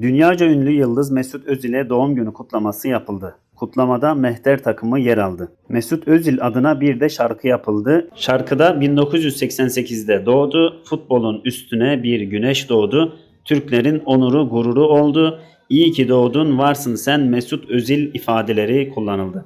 Dünyaca ünlü yıldız Mesut Özil'e doğum günü kutlaması yapıldı. Kutlamada Mehter takımı yer aldı. Mesut Özil adına bir de şarkı yapıldı. Şarkıda 1988'de doğdu. Futbolun üstüne bir güneş doğdu. Türklerin onuru gururu oldu. İyi ki doğdun varsın sen Mesut Özil ifadeleri kullanıldı.